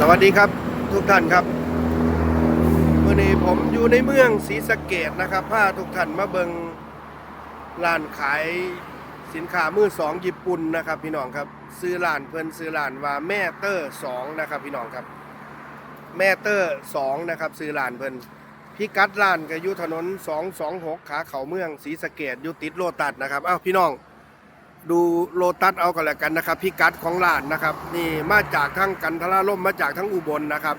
สวัสดีครับทุกท่านครับเมื่อนี้ผมอยู่ในเมืองศรีสะเกดนะครับพาทุกท่านมาเบิงร้านขายสินค้ามือสองญี่ปุ่นนะครับพี่น้องครับซื้อร้านเพิ่นซื้อร้านว่าแม่เตอร์สองนะครับพี่น้องครับ แม่เตอร์สองนะครับซื้อร้านเพิ่นพิกัดร้านก็อยู่ถนน 226 ขาเขาเมืองศรีสะเกดอยู่ติดโลตัสนะครับอ้าวพี่น้อง ดูโลตัสเอากันแล้วกันนะครับพิกัดของร้านนะครับ นี่มาจากทั้งกันทราล่มมาจากทั้งอุบลนะครับ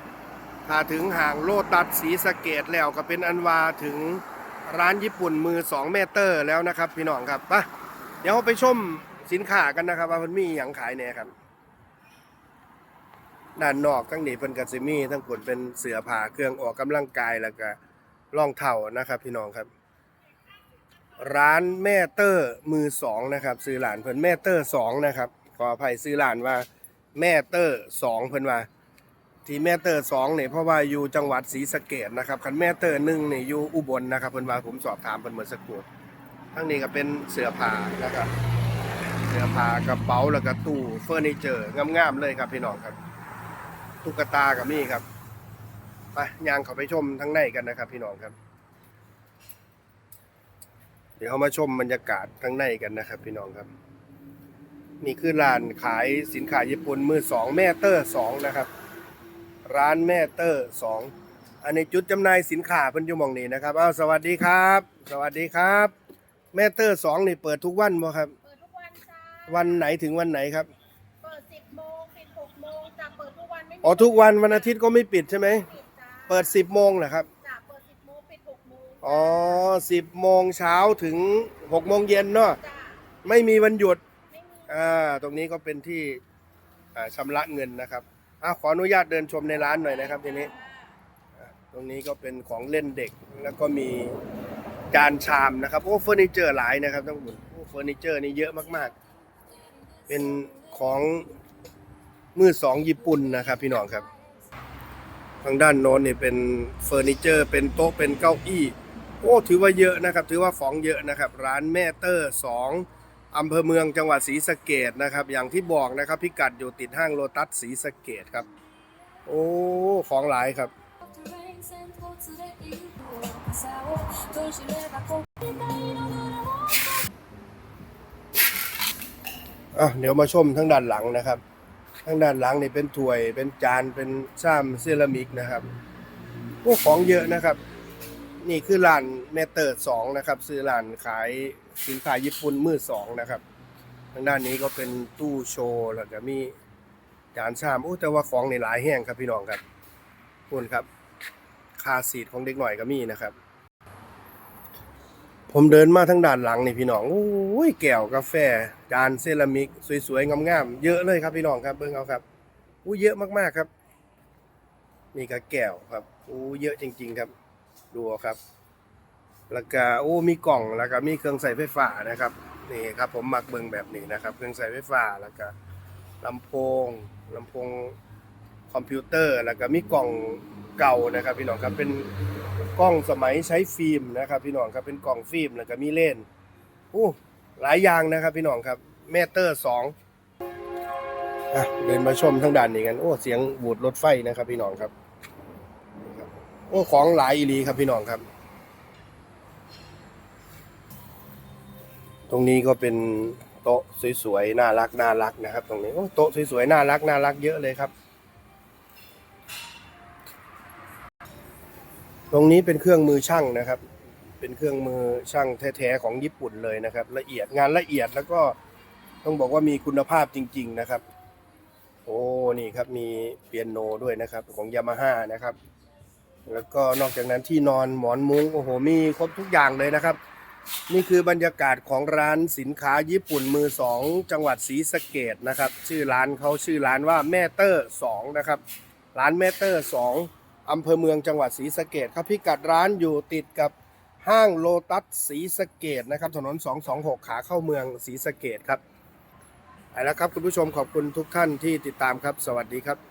ถ้าถึงห่างโลตัสสีสะเกตแล้วก็เป็นอันวาถึงร้านญี่ปุ่นมือ 2 เมตรแล้วนะครับ พี่น้องครับปะเดี๋ยวเราไปชมสินค้ากันนะครับ ว่ามันมีอย่างขายเนี่ยครับด้านนอกทั้งนี้เป็นกัซิมีทั้งกดเป็นเสือผ้าเครื่องออกกำลังกายแล้วก็รองเท้านะครับ พี่น้องครับ ร้านแม่เตอร์มือสองนะครับซื้อหลานเพิ่นแม่เตอร์สองนะครับขออภัยซื้อหลานว่าแม่เตอร์สองเพิ่นว่าที่แม่เตอร์สองเนี่ยเพราะว่าอยู่จังหวัดศรีสะเกดนะครับคันแม่เตอร์หนึ่งเนี่ยอยู่อุบลนะครับเพิ่นว่าผมสอบถามเพิ่นเมื่อสักครู่ทั้งนี้ก็เป็นเสื้อผ้านะครับ เสื้อผ้ากระเป๋าแล้วก็ตู้เฟอร์นิเจอร์งามๆเลยครับพี่น้องครับตุ๊กตากับมีครับไปย่างเขาไปชมทั้งในกันนะครับพี่น้องครับ เดี๋ยวเขามาชมบรรยากาศข้างในกันนะครับพี่น้องครับนี่คือร้านขายสินค้าญี่ปุ่นมือสองแม่เตอร์สองนะครับ ร้านแม่เตอร์สองอันนี้จุดจำหน่ายสินค้าเพิ่นอยู่หมองนี้นะครับอ้าวสวัสดีครับ สวัสดีครับ แม่เตอร์สองนี่เปิดทุกวันบ่ครับ เปิดทุกวันจ้าวันไหนถึงวันไหนครับ เปิด10โมงปิด6โมงจ้าเปิดทุกวันไม่มีอ๋อทุกวันวันอาทิตย์ก็ไม่ปิดใช่ไหม ปิดจ้าเปิด10โมงเหรอครับ จ้าเปิด 10โมงปิด 6โมงอ๋อ10โมงเช้าถึง6โมงเย็นเนาะจ้าไม่มีวันหยุดไม่มีอ่าตรงนี้ก็เป็นที่อ่าชำระเงินนะครับอ่าขออนุญาตเดินชมในร้านหน่อยนะครับทีนี้อ่าตรงนี้ก็เป็นของเล่นเด็กแล้วก็มีจานชามนะครับ โอ้เฟอร์นิเจอร์หลายนะครับทั้งหมดโอ้เฟอร์นิเจอร์นี่เยอะมากๆ เป็นของมือสองญี่ปุ่นนะครับ พี่น้องครับ ทางด้านโน้นนี่เป็นเฟอร์นิเจอร์ เป็นโต๊ะเป็นเก้าอี้ โอ้ถือว่าเยอะนะครับ ถือว่าของเยอะนะครับ ร้านแม่เตอร์สองอำเภอเมืองจังหวัดศรีสะเกดนะครับ อย่างที่บอกนะครับพิกัดอยู่ติดห้างโลตัสศรีสะเกดครับ โอ้ของหลายครับอะเดี๋ยวมาชมทั้งด้านหลังนะครับทั้งด้านหลังนี่เป็นถ้วยเป็นจานเป็นซ้ำเซรามิกนะครับพวกของเยอะนะครับ นี่คือร้านเมเตอร์สองนะครับซื้อร้านขายสินค้าญี่ปุ่นมือสองนะครับ ทางด้านนี้ก็เป็นตู้โชว์แล้วก็มีจานชามโอ้แต่ว่าของในหลายแห้งครับพี่น้องครับคุณครับ คาซีดของเด็กหน่อยก็มีนะครับ ผมเดินมาทางด้านหลังนี่พี่น้องโอ้ยแก้วกาแฟ จานเซรามิก สวยๆงามๆเยอะเลยครับพี่น้องครับเบิ่งเอาครับอู้เยอะมากๆครับนี่ก็แก้วครับอู้เยอะจริง ๆ ครับ ดูครับ แล้วก็โอ้มีกล่องแล้วก็มีเครื่องใส่ไฟฟ้านะครับนี่ครับผมมักเบิ่งแบบนี้นะครับ เครื่องใส่ไฟฟ้าแล้วก็ลำโพงลำโพงคอมพิวเตอร์ แล้วก็มีกล่องเก่านะครับ พี่น้องครับเป็นกล้องสมัยใช้ฟิล์มนะครับ พี่น้องครับเป็นกล่องฟิล์มแล้วก็มีเลนโอ้หลายอย่างนะครับ พี่น้องครับเมเตอร์สองอะเดินมาชมทางด้านนี้กันโอ้เสียงบูดรถไฟนะครับ พี่น้องครับ โอ้ของหลายอีลีครับพี่น้องครับ ตรงนี้ก็เป็นโต๊ะสวยๆน่ารักน่ารักนะครับ ตรงนี้โอ้โต๊ะสวยๆน่ารักน่ารักเยอะเลยครับ ตรงนี้เป็นเครื่องมือช่างนะครับ เป็นเครื่องมือช่างแท้ๆของญี่ปุ่นเลยนะครับ ละเอียดงานละเอียดแล้วก็ต้องบอกว่ามีคุณภาพจริง ๆนะครับ โอ้นี่ครับมีเปียโนด้วยนะครับ ของยามาฮ่านะครับ แล้วก็นอกจากนั้นที่นอนหมอนมุ้งโอ้โหมีครบทุกอย่างเลยนะครับ นี่คือบรรยากาศของร้านสินค้าญี่ปุ่นมือสองจังหวัดศรีสะเกดนะครับ ชื่อร้านเขาชื่อร้านว่าแม่เตอร์สองนะครับร้านแม่เตอร์สองอำเภอเมืองจังหวัดศรีสะเกดครับพิกัดร้านอยู่ติดกับห้างโลตัสศรีสะเกดนะครับ ถนน 226 ขาเข้าเมืองศรีสะเกดครับไปแล้วครับคุณผู้ชมขอบคุณทุกท่านที่ติดตามครับ สวัสดีครับ